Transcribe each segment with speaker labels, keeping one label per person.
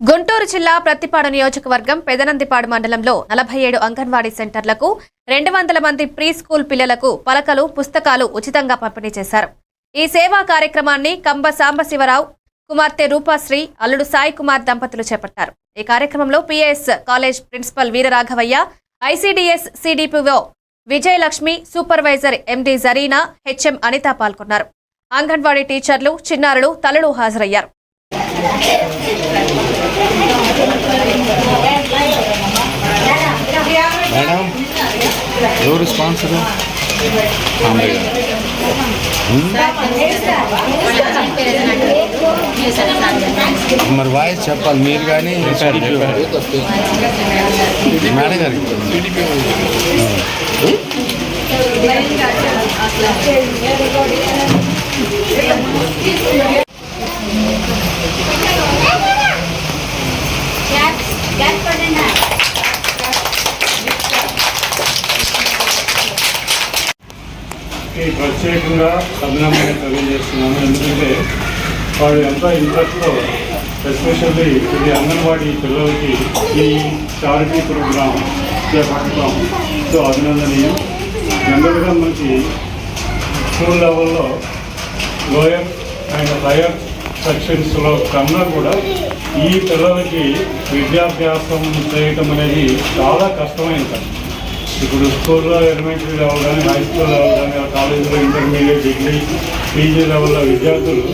Speaker 1: గుంటూరు జిల్లా ప్రత్తిపాడు నియోజకవర్గం పెదనందిపాడు మండలంలో నలభై ఏడు అంగన్వాడీ సెంటర్లకు రెండు వందల మంది ప్రీ స్కూల్ పిల్లలకు పలకలు పుస్తకాలు ఉచితంగా పంపిణీ చేశారు. ఈ సేవా కార్యక్రమాన్ని కంబ సాంబశివరావు కుమార్తె రూపాశ్రీ అల్లుడు సాయి కుమార్ దంపతులు చేపట్టారు. ఈ కార్యక్రమంలో PS college principal Veeraraghavaiah ICDS CDPO Vijayalakshmi supervisor MD Zareena HM Anitha పాల్గొన్నారు. అంగన్వాడీ టీచర్లు చిన్నారులు తల్లులు హాజరయ్యారు.
Speaker 2: మేడం ఎవరు స్పాన్సర్ మరి వాయిస్ చెప్పాలి మీరు కానీ మేడం గారికి
Speaker 3: ఈ ప్రత్యేకంగా అభినందన తెలియజేస్తున్నాను. ఎందుకంటే వాళ్ళు ఎంతో ఇంట్రెస్ట్తో ఎస్పెషల్లీ ఇది అంగన్వాడీ పిల్లలకి ఈ చారిటీ ప్రోగ్రామ్ చేపట్టడం సో అభినందనీయం. జనరల్గా మనకి స్కూల్ లెవెల్లో లోయర్ అండ్ హయర్ సెక్షన్స్లో కన్నా కూడా ఈ పిల్లలకి విద్యాభ్యాసం చేయటం అనేది చాలా కష్టమైన పని ఇప్పుడు స్కూల్లో ఎలిమెంటరీ లెవెల్ కానీ హై స్కూల్ లెవెల్ కానీ ఆ కాలేజీలో ఇంటర్మీడియట్ డిగ్రీ పీజీ లెవెల్లో విద్యార్థులు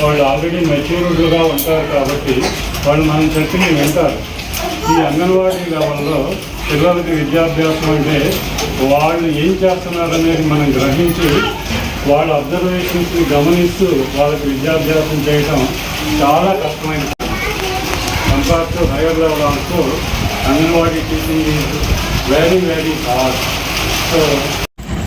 Speaker 3: వాళ్ళు ఆల్రెడీ మెచ్యూర్డ్గా ఉంటారు కాబట్టి వాళ్ళు మనం చెప్పి వింటారు. ఈ అంగన్వాడీ లెవెల్లో పిల్లలకి విద్యాభ్యాసం అంటే వాళ్ళు ఏం చేస్తున్నారు అనేది మనం గ్రహించి వాళ్ళ అబ్జర్వేషన్స్ని గమనిస్తూ వాళ్ళకి విద్యాభ్యాసం చేయడం చాలా కష్టమైన compare to higher level also anganwadi teaching is very very hard so